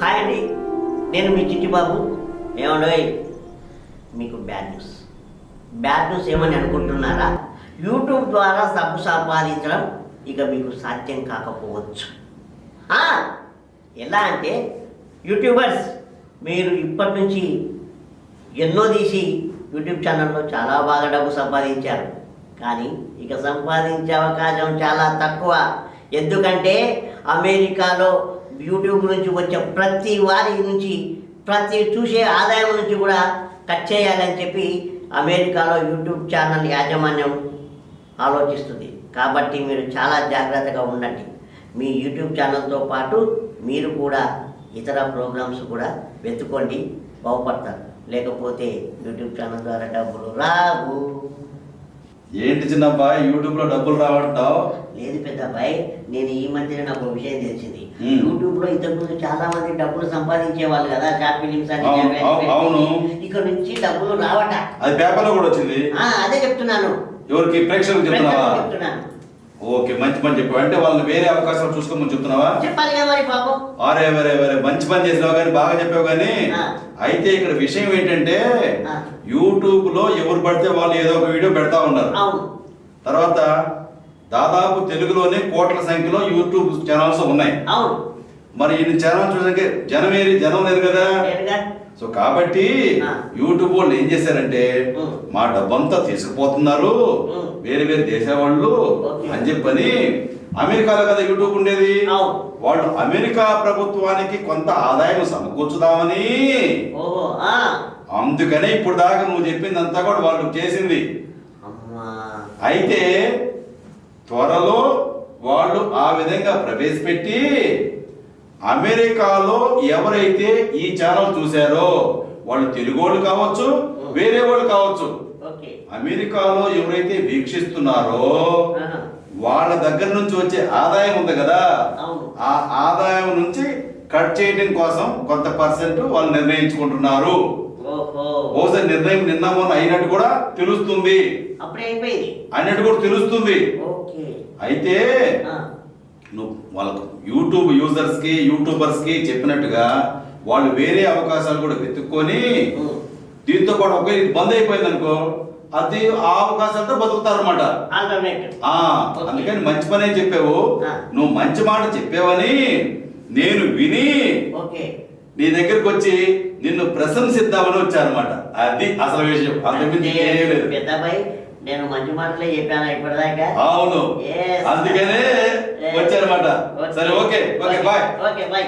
Hi అండి. నేను మీ చిట్టి బాబు ఏమండోయ్? మీకు బ్యాడ్ న్యూస్ బ్యాడ్ న్యూస్ ఏమని అనుకుంటున్నారా? యూట్యూబ్ ద్వారా డబ్బు సంపాదించడం ఇక మీకు సాధ్యం కాకపోవచ్చు. ఎలా అంటే యూట్యూబర్స్ మీరు ఇప్పటి నుంచి ఎన్నో తీసి యూట్యూబ్ ఛానల్లో చాలా బాగా డబ్బు సంపాదించారు. కానీ ఇక సంపాదించే అవకాశం చాలా తక్కువ. ఎందుకంటే అమెరికాలో యూట్యూబ్ నుంచి వచ్చే ప్రతి వారి నుంచి ప్రతి చూసే ఆదాయం నుంచి కూడా కట్ చేయాలని చెప్పి అమెరికాలో యూట్యూబ్ ఛానల్ యాజమాన్యం ఆలోచిస్తుంది. కాబట్టి మీరు చాలా జాగ్రత్తగా ఉండండి. మీ యూట్యూబ్ ఛానల్తో పాటు మీరు కూడా ఇతర ప్రోగ్రామ్స్ కూడా వెతుక్కోండి బాగుపడతారు. లేకపోతే యూట్యూబ్ ఛానల్ ద్వారా డబ్బులు రావు. ఏంటి చిన్నబ్బాయి? యూట్యూబ్లో డబ్బులు రావంటావు? లేదు పెద్ద అబ్బాయి నేను ఈ మధ్యన నాకు ఒక విషయం తెలిసింది. యూట్యూబ్లో ఇంతకుముందు చాలా మంది డబ్బులు సంపాదించే వాళ్ళు కదా షార్ట్ ఫిలిమ్స్ అవును. ఇక్కడ నుంచి డబ్బులు రావట. అది పేపర్లో కూడా వచ్చింది. ఆ, అదే చెప్తున్నాను. ఎవరికి? ప్రేక్షకులకు చెప్తున్నావా? చెప్తున్నాను. ఓకే మంచి పని చెప్పావు. అంటే వాళ్ళని వేరే అవకాశాలు చూసుకోమని చెప్తున్నావా? చెప్పాలి కదా మరి పాపం అరే వరే వరే మంచి పని చేసినావు కానీ బాగా చెప్పావు కానీ. అయితే ఇక్కడ విషయం ఏంటంటే. యూట్యూబ్లో ఎవరు పడితే వాళ్ళు ఏదో ఒక వీడియో పెడతా ఉన్నారు. తర్వాత దాదాపు తెలుగులోనే కోట్ల సంఖ్యలో యూట్యూబ్ ఛానల్స్ ఉన్నాయి. మరి ఇన్ని ఛానల్స్ చూసాక జనం జనం లేదు కదా? సో కాబట్టి. యూట్యూబ్ వాళ్ళు ఏం చేశారంటే. మా డబ్బంతా తీసుకుపోతున్నారు. వేరే వేరే దేశ వాళ్ళు. అని చెప్పని అమెరికాలో కదా యూట్యూబ్ ఉండేది. వాళ్ళు అమెరికా ప్రభుత్వానికి కొంత ఆదాయం సమకూర్చుదామని అందుకనే ఇప్పుడు దాకా నువ్వు చెప్పిందంతా కూడా వాళ్ళు చేసింది అయితే త్వరలో వాళ్ళు ఆ విధంగా ప్రవేశపెట్టి అమెరికాలో ఎవరైతే ఈ ఛానల్ చూశారో వాళ్ళు తెలుగు వాళ్ళు కావచ్చు వేరే వాళ్ళు కావచ్చు అమెరికాలో ఎవరైతే వీక్షిస్తున్నారో. వాళ్ళ దగ్గర నుంచి వచ్చే ఆదాయం ఉంది కదా. ఆ ఆదాయం నుంచి కట్ చేయడం కోసం కొంత పర్సెంట్ వాళ్ళు నిర్ణయించుకుంటున్నారు. బహుశా నిర్ణయం నిన్న మొన్న అయినట్టు కూడా తెలుస్తుంది. అన్నట్టు కూడా తెలుస్తుంది. అయితే నువ్వు వాళ్ళకు యూట్యూబ్ యూజర్స్కి యూట్యూబర్స్కి చెప్పినట్టుగా వాళ్ళు వేరే అవకాశాలు కూడా వెతుక్కొని. దీంతో పాటు ఒక ఇది బంద్ అయిపోయింది అనుకో అది ఆ అవకాశాలతో బతుకుతారు అనమాట. అందుకని మంచి పని చెప్పావు. నువ్వు మంచి మాట చెప్పావని నేను విని ఓకే నీ దగ్గరికి వచ్చి నిన్ను ప్రశంసిద్దామని వచ్చానమాట అది అసలు విషయం అంతకుమించి నేను మంచి మాటలే చెప్పాను ఇప్పటిదాకా. అవును. అందుకనే. వచ్చానమాట. సరే okay okay bye okay bye